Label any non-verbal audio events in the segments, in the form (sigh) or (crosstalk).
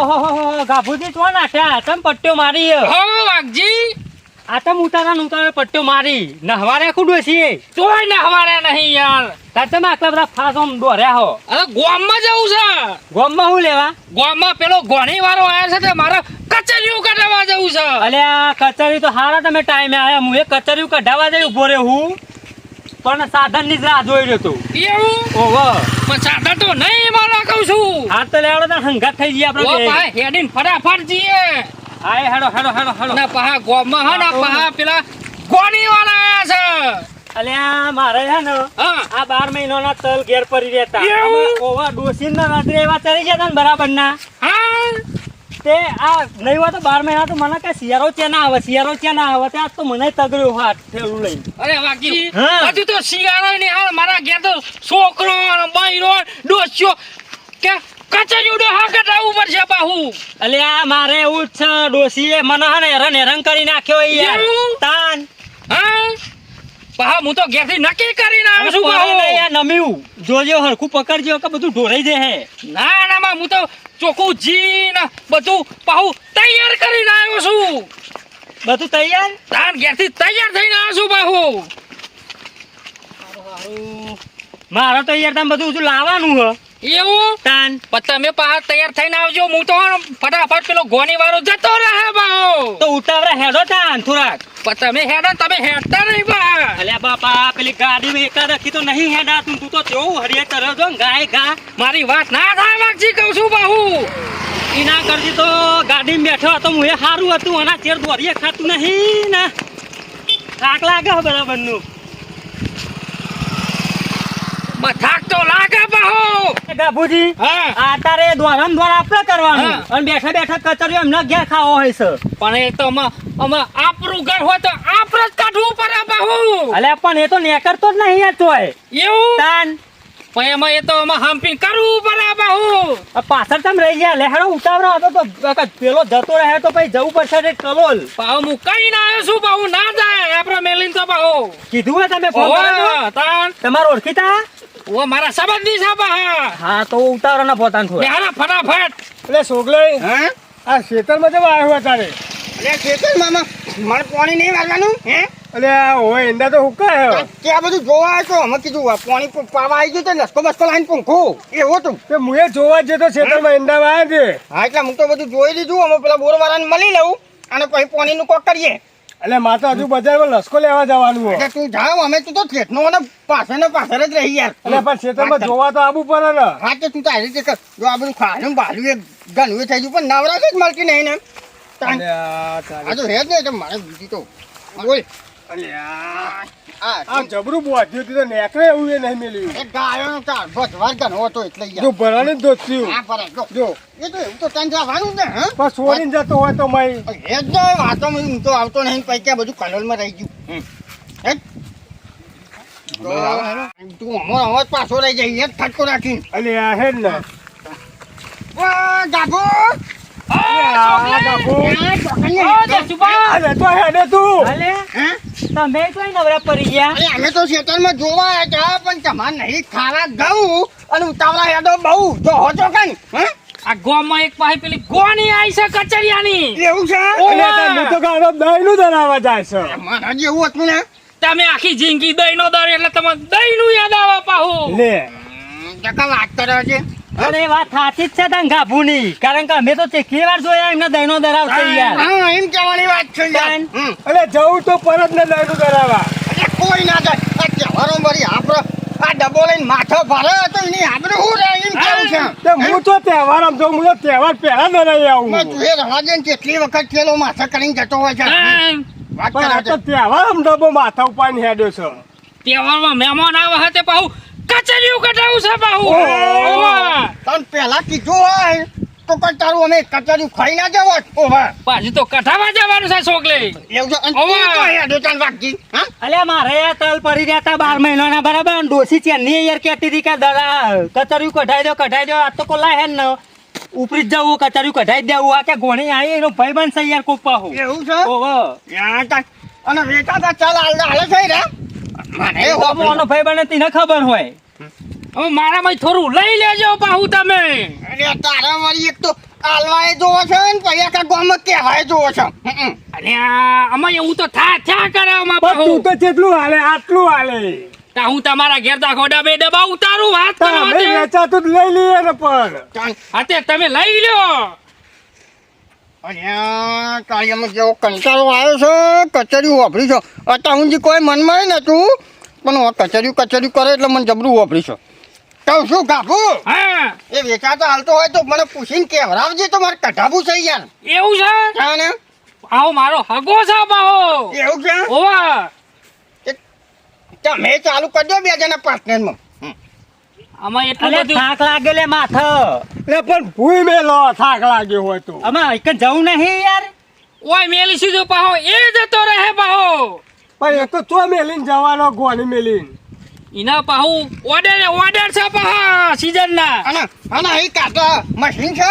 ઓહો ગાભુજી તો નાખ્યા તમ પટ્ટો મારી હે. હો વાઘજી. આ તમ ઉતારા ઉતારે પટ્ટીઓ મારી. નહવારે કુડો છીએ તોય નહવારે નહીં યાર. તાર તમે આટલા બધા ફાસો દોર્યા હો. અરે ગોમમાં જવું છે. ગોમમાં શું લેવા? ગોમમાં પેલો ગોણી વાળો આવ્યો છે તે મારે કચેરીઓ કઢાવવા જવું છે? અલે આ કચેરી તો હારા તમે ટાઈમે આવ્યા હું એ કચરિયું કઢાવા જઈ ઊભો રહ્યો હું. પણ સાધનની જ રાહ જોઈ રહ્યો તું. એવું? ઓહો. પણ સાદા તો નહીં મારા કહું છું. હાથ તો લેવડો તો હંગાત થઈ ઓ આપણે ભાઈ હેડીન ફટાફટ જઈએ. આય હેડો હેડો હેડો હેડો. ના પહા ગોમમાં હા ના પહા પેલા વાળા આવ્યા છે. અલે મારે છે ને આ બાર મહિનાના તલ ઘેર પડી રહેતા. ઓવા ડોસીના રાત્રે એવા ચડી જતા ને બરાબર ના હા તે આ નહીં હોય તો બાર મહિના તો મને કે શિયાળો છે ના આવે શિયાળો ક્યાં ના આવે ત્યાં તો મને તગડ્યો હાથ ઠેલું લઈ અરે વાગી હજુ તો શિયાળો નહીં હાલ મારા ઘેર તો છોકરો બૈરો ડોસ્યો કે કચેરીઓ તો હા કઢાવવું પડશે બાહુ. અલે આ મારે એવું જ છે ડોસીએ મને હે ને હેરાન હેરાન કરી નાખ્યો યાર. તાન. હા? પહા હું તો ઘેરથી નક્કી કરીને આવું છું યાર નમ્યું. જોજો હરખું પકડજો કે બધું ઢોરાઈ હે ના ના માં હું તો ચોખ્ખું જીન બધું પાહું તૈયાર કરીને આવ્યો છું. બધું તૈયાર? તાન ઘેરથી તૈયાર થઈને આવ્યો છું પાહું મારે તો યાર તમે બધું બધું લાવવાનું હ. એવું? તાન. તમે પાછા તૈયાર થઈને આવજો. હું તો ફટાફટ પેલો ગોની વાળો જતો રહે બાહુ. તો ઉતાવળે હેડો તાન થોડાક. તમે હેડો તમે હેડતા નહીં બા અલ્યા બાપા પેલી ગાડીમાં એકા રાખી તો નહીં હેડાતું. તું તો કેવું હરિયા તરફ જો ગાય ઘા. મારી વાત ના થાય વાગજી કહું છું બાહુ. એના કરતી તો ગાડીમાં બેઠો હતો હું એ સારું હતું. આના ચેર દોરીએ ખાતું નહીં ને. થાક લાગે બરાબરનું થાક તો લાગે. બાહુ બાબુજી હા. આ તારે દ્વારમ દ્વાર આપણે કરવાનું. અને બેઠા બેઠા કચરિયો એમને ઘેર ખાવો હોય છે. પણ એ તો અમે અમે આપણું ઘર હોય તો આપણે જ કાઢવું પડે બાહુ. અલ્યા પણ એ તો નેકરતો જ નહીં યાર તોય. એવું? તાન પણ એમાં એ તો એમાં હમ્પિંગ કરવું પડે બહુ. આ પાછળ તમે રહી ગયા લેહડો ઉતાવળો. હતો તો પેલો જતો રહે તો પછી જવું પડશે રે કલોલ પાવ હું કઈ ના આવ્યો છું બહુ ના જાય. આપણે મેલિન તો બહુ. કીધું હે તમે ફોન કર્યો તમારો ઓળખીતા? ઓ મારા સંબંધી છે બા. હા તો ઉતાવળો ના પોતાન થોડા. બેહારા ફટાફટ. એટલે સોગલે હે? આ ખેતરમાં જવા આવ્યો તારે એટલે ખેતર મામા મારે પાણી નહીં વાગવાનું હે? એટલે ઓય એંડા તો હુકાય કે આ બધું જોવા આવ્યો અમે કીધું પાણી પાવા આવી ગયું તો લસકો બસકો લાઈન પંખો એવું તે. મુએ જોવા જ જતો ખેતરમાં એંડામાં આવ્યા છે. હા એટલે હું તો બધું જોઈ લીધું. અમે પેલા બોરવાળાને મળી લઉં અને પછી પાણીનું કોક કરીએ. એટલે માં તો હજુ બજારમાં લસકો લેવા જવાનું હોય. એટલે તું જાવ અમે તું તો થેટનો અને પાછળ ને પાછળ જ રહી યાર. એટલે પણ ખેતરમાં જોવા તો આવું પડે ને. હા તો તું તારી રીતે કર. જો આ બધું ખાવાનું બાલું એ ઘણું એ થઈ ગયું પણ નવરા જ મળતી નહીં ને. આ તો હે જ નહીં મારે બીજી તો. બોલ. આ આ આ જબરું બોધ્યું તો નેકરે એવું એ નહીં મેલ્યું. એ ભજવાર ઘણો હતો એટલે જો ભરાને જ દોસ્યું. હા બરાબર જો જો. એ તો એવું તો તને જવાનું ને હા? પણ છોડીને જતો હોય તો મય. એ જ ને વાતો હું તો આવતો નહીં પછી બધું કલોલમાં રહી ગયું. હે? તું અવાજ પાછો રહી જાય એ જ ઠટકો રાખી એટલે આ હે ને. ગાભો! ઓ તો હેડે તું. અલે. હે? તમે કોઈ નવરા પડી ગયા? અરે અમે તો ખેતરમાં જોવા આવ્યા પણ તમારે નહીં ખાવા ગયું અને ઉતાવળા યાદો બહુ. તો હો છો કઈ હે? આ ગોમાં એક પાસે પેલી ગોની આવી છે કચરિયાની. એવું છે? ઓ! એટલે તો તો ગાડો દહીંનું ધરાવવા જાય છે. મારા જેવું હતું ને? તમે આખી જિંદગી દહીંનો દર એટલે તમે દહીં નું યાદ આવે પાહુ. લે. ટકા વાત કરે છે અરે એ વાત સાચી જ છે તને ગાભુની. કારણ કે અમે તો કેટલી વાર જોયા એમને દહીનો દરાવ છે યાર. હા એમ કહેવાની વાત છે યાર. અરે એટલે જવું તો પરત ને દહીનો દરાવા. અરે કોઈ ના જાય. આ તહેવારો મારી આપડે આ ડબો લઈને માથો ભરે તો એની આપણે શું રહે એમ કેવું છે? તે હું તો તહેવાર આમ જો હું તો તહેવાર પહેલા ધરાઈ આવું. મેં તું એ રવા ને કેટલી વખત થયેલો માથા કરીને જતો હોય છે. હા, વાત કરે તો તહેવાર આમ ડબો માથા ઉપાડીને હેડ્યો છે. તહેવારમાં મહેમાન આવે હતે તે પાહુ કચરિયું કઢાવું છે પાહુ તન ઓવા. તને પહેલા કીધું હોય તો કઈ તારું અમે કચેરી ખાઈ ના જવો ઓવા પાછી તો કઢાવા જવાનું છે છોકલે એવું ઓવા. તું ચાલ વાગજી હા? અલ્યા મારે આ તલ પડી રહ્યા હતા બાર મહિનાના બરાબર? અને ડોસી ચેન્ની યાર કહેતી હતી કે દડા કચેરી કઢાઈ દો કઢાઈ દો. આ તો કોલા હે ન. ઉપરી જ જવું કચરિયું કઢાઈ દેવું. આ કે ગોણી આવી એનો ભાઈ બનશે યાર કોક પાહુ. એવું છે? ઓહો. અને વેચા તા ચાલ હાલ હાલે છે રે મને એ હો ભાઈ બને તેને ખબર હોય. હવે મારામાં થોડું લઈ લેજો પાહુ તમે. અરે તારા મારી એક તો આલવાએ જોવો છે ને પછી આખા ગામમાં કહેવાય જોવો છે. અને અમે એવું તો થા થા કરે આમાં પાહુ. તું તો કેટલું હાલે આટલું હાલે. તા હું તમારા ઘેર ખોડા બે દબાઉ ઉતારું વાત કરો તમે વેચા વેચાતું લઈ લઈએ ને પણ. હાતે તમે લઈ લ્યો. અહીંયા કાર્યમાં જેવો કંટાળો આવ્યો છે કચેરી વાપરી છો. અત્યારે હું જે કોઈ મનમાં નતું પણ કચેરી કચેરી કરે એટલે મને જબરું વાપરી છે. કહું શું કાપુ એ વેચાતો હાલતો હોય તો મને પૂછીને કેવરાવજે તો મારે કઢાવું છે યાર. એવું છે? હા ને? આવો મારો હગો છે બાહો. એવું છે? ઓવા તમે ચાલુ કરજો બે જણા પાર્ટનરમાં. આમાં એટલું બધું થાક લાગે લે માથ. લે પણ ભૂઈ મેલો થાક લાગ્યો હોય તો. આમાં એક જવું નહીં યાર. ઓય મેલી સીધો પાહો. એ જતો રહે. પણ એ તો ચો મેલીને જવાનો ગોની મેલીન. એના પાહુ ઓર્ડર ઓર્ડર છે પાહા સીઝન ના અને અને અહીં કાઢા મશીન છે?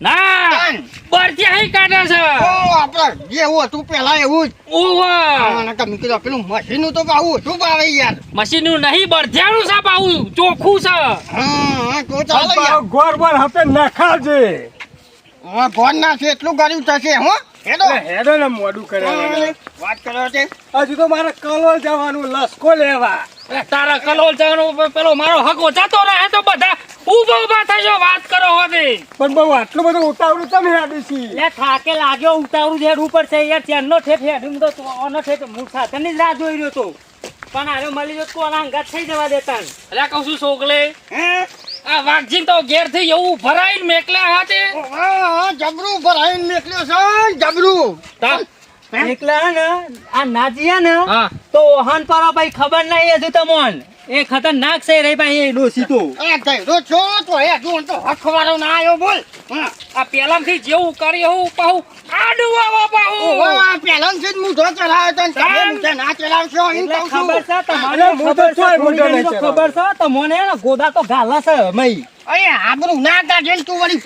ના બરતી અહીં કાઢે છે. ઓ આપણે જેવું હતું પેલા એવું જ. ઓવા અને કમ કીધું પેલું મશીનનું તો પાહુ શું ભાવે યાર. મશીનનું નહીં બરથિયાનું છે પાહુ ચોખ્ખું છે. હા તો ચાલે યાર. ગોર બોર હપે નખાજે હા ગોર ના છે એટલું ગરીબ થશે હો. હેડો. હેડો ને મોડું કરે વાત કરો છે હજુ તો મારે કલોલ જવાનું લસકો લેવા. તારા કલોલ જવાનો પેલો મારો હકો જતો રહે તો બધા ઊભો ઊભા થજો વાત કરો હવે પણ બહુ આટલું બધું ઉતાવળું તમે આડી છી. લે થાકે લાગ્યો ઉતારું હેડ ઉપર છે યાર ચેનનો ઠેઠ હેડ તો ઓનો ઠેઠ હું સાથેની જ રાહ જોઈ રહ્યો તો. પણ આરે મળી જો કોના અંગાત થઈ જવા દેતા. ને. કહું છું છોકલે. હે? આ વાઘજી તો ઘેરથી એવું ભરાઈને મેકલ્યા હાથે હા, જબરું ભરાઈને મેકલ્યો છે જબરું. તા- ને આ નાજીયા ને તો ઓહન પર ભાઈ ખબર નહીં હજુ તમોન. એ ખતરનાક છે રે ભાઈ એ ડોસી તો. એ ગયડો છો તો એ હજુ તો હખવારો ના આવ્યો બોલ. હા? આ પેલામથી જેવું કરી હું પાહુ આડું આવો પાહુ ઓહો, પહેલાંથી જ મૂઢો ચલાવ્યો તો તમે ચાલ. ના ચલાવશો એમ કહું છું. ખબર છે તમને અરે હું તો ખબર છે તોય થોડી મોઢે ઘણી નહીં તો ખબર છે તમને ગોદા તો ગાલા છે મઈ અરે આબરૂ ના કાઢે તું વળી.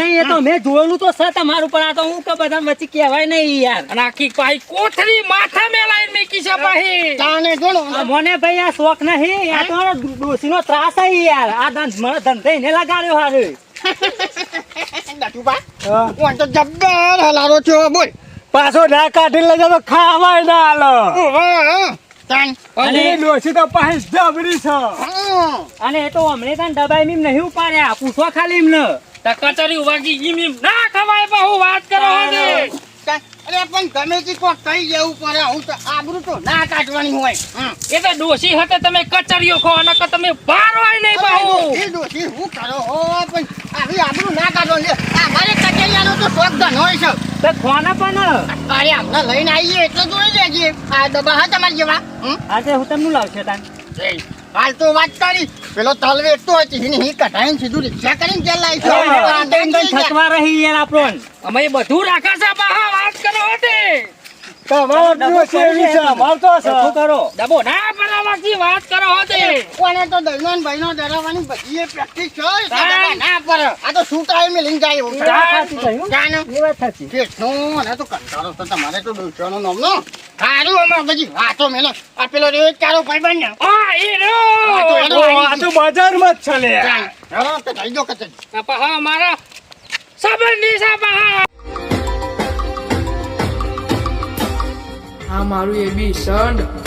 નહીં એ તો મેં જોયેલું તો છે તમારું પણ આ તો હું કે બધા વચ્ચે કહેવાય નહીં યાર. અને આખી કોથળી માથા મેલાઈને મેકી છે પાહી. તાને જોડો મને ભાઈ આ શોખ નહીં આ તો ડોસીનો ત્રાસ છે યાર. આ ધંધ મને ધંધે ને લગાડ્યો હારે. (laughs) તો જબ્બર હલારો છો બોલ પાછો ના કાઢી લઈ જાવ ખાવાય ના હાલો. અને એ તો પાસ ડબરી છે અને એ તો હમણે તને દબાઈ મીમ નહીં ઉપાડ્યા પૂછવા ખાલી એમને કચરી વાગી ઈમ ના ખવાય પાહુ વાત કરો. અરે પણ તમે તે કોક કહી જવું પડે. હું તો આબરૂ તો ના કાઢવાની હોય. હા. એ તો ડોશી હતે તમે કચરિયો ખો અને કે તમે બાર હોય નહીં પાહુ ડોશી, ડોશી, હું કરો? હો પણ આવી આબરૂ ના કાઢવાની લે. આ મારે કચેરિયાનો તો શોખ ધન હોય છે. તો ખોના પણ? અરે અમને લઈને આવીએ એટલે જોઈ લેજે. આ દબા હા તમારી જેવા? આજે હું તમને લાવશે તાન? એ, હાલ તો વાત કરી. પેલો તલ એટલો હોય એને હી કઢાઈને સીધું રિક્ષા કરીને જેલ લાવી છે. થકવા રહી યાર આપણો અમે બધું રાખા છે પાહા વાત કરો હોતી તમારો તો છે નામ કરો ડબો ના ના સારું અમાર બધી વાતો મેલો આ પેલો રેત કારો ભાઈ બન આ એ રો તો એનો ઓ, આ તો બજારમાં જ છે લે ચાલો તો થઈ ગયો કચેરી આ મારા છે પાહા આ મારું એબી સંડ